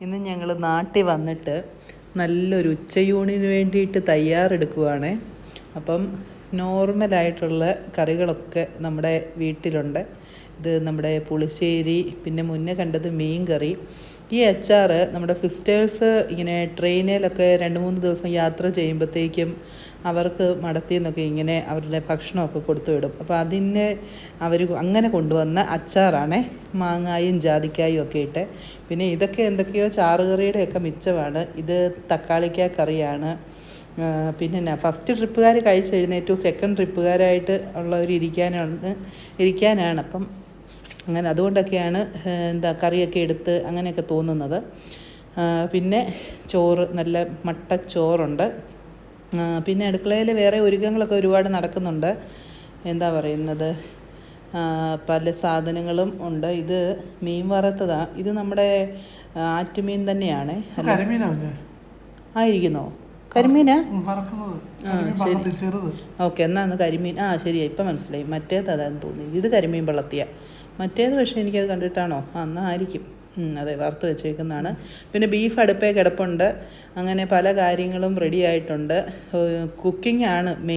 ഇന്ന് ഞങ്ങൾ നാട്ടിൽ വന്നിട്ട് നല്ലൊരു ഉച്ചയൂണിന് വേണ്ടിയിട്ട് തയ്യാറെടുക്കുവാണ്. അപ്പം നോർമലായിട്ടുള്ള കറികളൊക്കെ നമ്മുടെ വീട്ടിലുണ്ട്. ഇത് നമ്മുടെ പുളിശ്ശേരി പിന്നെ മുന്നേ കണ്ടത് മീൻ കറി. ഈ അച്ചാർ നമ്മുടെ സിസ്റ്റേഴ്സ് ഇങ്ങനെ ട്രെയിനിലൊക്കെ രണ്ട് മൂന്ന് ദിവസം യാത്ര ചെയ്യുമ്പോഴത്തേക്കും അവർക്ക് മടത്തിൽ എന്നൊക്കെ ഇങ്ങനെ അവരുടെ ഭക്ഷണമൊക്കെ കൊടുത്തു വിടും. അപ്പോൾ അതിന് അവർ അങ്ങനെ കൊണ്ടുവന്ന അച്ചാറാണ് മാങ്ങായും ജാതിക്കായും ഒക്കെ ഇട്ട്. പിന്നെ ഇതൊക്കെ എന്തൊക്കെയോ ചാറുകറിയുടെ ഒക്കെ മിച്ചമാണ്. ഇത് തക്കാളിക്ക കറിയാണ്. പിന്നെ ഫസ്റ്റ് ട്രിപ്പുകാർ കഴിച്ച് എഴുന്നേറ്റു. സെക്കൻഡ് ട്രിപ്പുകാരായിട്ട് ഉള്ളവർ ഇരിക്കാനാണ് ഇരിക്കാനാണ്. അപ്പം അങ്ങനെ അതുകൊണ്ടൊക്കെയാണ് എന്താ കറിയൊക്കെ എടുത്ത് അങ്ങനെയൊക്കെ തോന്നുന്നത്. പിന്നെ ചോറ് നല്ല മട്ട ചോറുണ്ട്. പിന്നെ അടുക്കളയിൽ വേറെ ഒരുക്കങ്ങളൊക്കെ ഒരുപാട് നടക്കുന്നുണ്ട്. എന്താ പറയുന്നത്? പല സാധനങ്ങളും ഉണ്ട്. ഇത് മീൻ വറുത്തതാണ് ഇത് നമ്മുടെ ആറ്റുമീൻ തന്നെയാണ്. ആയിരിക്കുന്നോ? കരിമീനാ? ഓക്കെ എന്നാന്ന് കരിമീൻ. ആ ശരിയാ ഇപ്പം മനസ്സിലായി. മറ്റേത് അതാന്ന് തോന്നി. ഇത് കരിമീൻ വെള്ളത്തിയ. മറ്റേത് പക്ഷേ എനിക്കത് കണ്ടിട്ടാണോ? ആ എന്നാ ആയിരിക്കും. അതെ വറുത്ത് വെച്ചേക്കുന്നതാണ്. പിന്നെ ബീഫ് അടുപ്പേ കിടപ്പുണ്ട്. അങ്ങനെ പല കാര്യങ്ങളും റെഡി ആയിട്ടുണ്ട്. കുക്കിംഗ് ആണ് മെയിൻ